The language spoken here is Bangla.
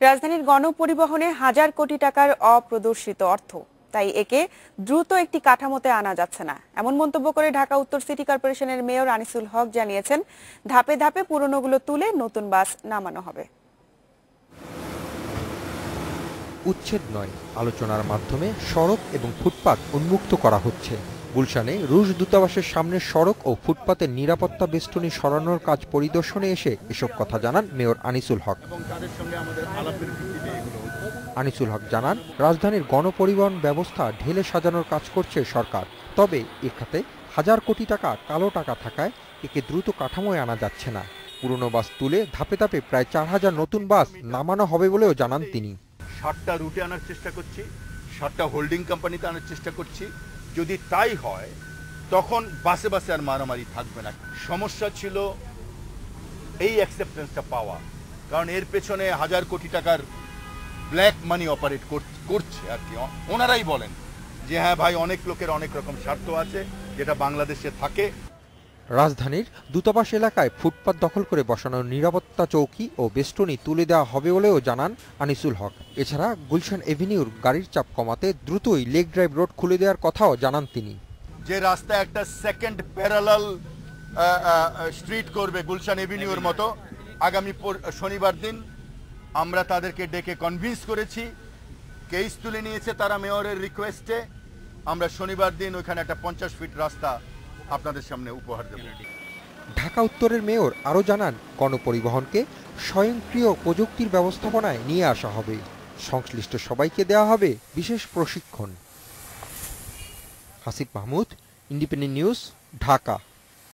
রাজধানীর গণপরিবহনে হাজার কোটি টাকার অপ্রদর্শিত অর্থ। তাই একে দ্রুত একটি কাঠামোতে আনা যাচ্ছে না। এমন মন্তব্য করে ঢাকা উত্তর সিটি কর্পোরেশনের মেয়র আনিসুল হক জানিয়েছেন, ধাপে ধাপে পুরনোগুলো তুলে নতুন বাস নামানো হবে। উচ্ছেদ নয়, আলোচনার মাধ্যমে সড়ক এবং ফুটপাত উন্মুক্ত করা হচ্ছে। গুলশানে রুশ দূতাবাসের সামনে সড়ক ও ফুটপাতের নিরাপত্তা বেষ্টনী সরানোর কাজ পরিদর্শনে এসে এসব কথা জানান মেয়র আনিসুল হক। আনিসুল হক জানান রাজধানীর গণপরিবহন ব্যবস্থা ঢেলে সাজানোর কাজ করছে সরকার। তবে এ খাতে হাজার কোটি টাকা কালো টাকা থাকায় একে দ্রুত কাঠামোয় আনা যাচ্ছে না। পুরনো বাস তুলে ধাপে ধাপে প্রায় চার হাজার নতুন বাস নামানো হবে বলেও জানান তিনি। সাতটা রুটে আনার চেষ্টা করছি সাতটা হোল্ডিং কোম্পানিতে আনার চেষ্টা করছি যদি তাই হয়, তখন বাসে বাসে আর মারামারি থাকবে না। সমস্যা ছিল এই অ্যাকসেপ্টেন্সটা পাওয়া। কারণ এর পেছনে হাজার কোটি টাকার ব্ল্যাক মানি অপারেট করছে আর কি। ওনারাই বলেন যে হ্যাঁ ভাই, অনেক লোকের অনেক রকম স্বার্থ আছে, যেটা বাংলাদেশে থাকে। রাজধানীর দূতাবাস এলাকায় ফুটপাত দখল করে বসানো নিরাপত্তা চৌকি ও বেষ্টনী তুলে দেওয়া হবে বলেও জানান আনিসুল হক। এছাড়া গুলশান এভিনিউর গাড়ির চাপ কমাতে দ্রুতই লেক ড্রাইভ রোড খুলে দেওয়ার কথাও জানান তিনি। যে রাস্তা একটা সেকেন্ড প্যারালাল স্ট্রিট করবে গুলশান এভিনিউর মতো, আগামী শনিবার দিন আমরা তাদেরকে ডেকে কনভিন্স করেছি। কেস তুলে নিয়েছে তারা মেয়রের রিকোয়েস্টে আমরা শনিবার দিন ওইখানে একটা পঞ্চাশ ফিট রাস্তা আপনাদের সামনে উপহার দেব। ঢাকা উত্তরের মেয়র আরও জানান, গণপরিবহনকে স্বয়ংক্রিয় প্রযুক্তির ব্যবস্থাপনায় নিয়ে আসা হবে। সংশ্লিষ্ট সবাইকে দেওয়া হবে বিশেষ প্রশিক্ষণ। Hasib Mahmud, independent news, Dhaka.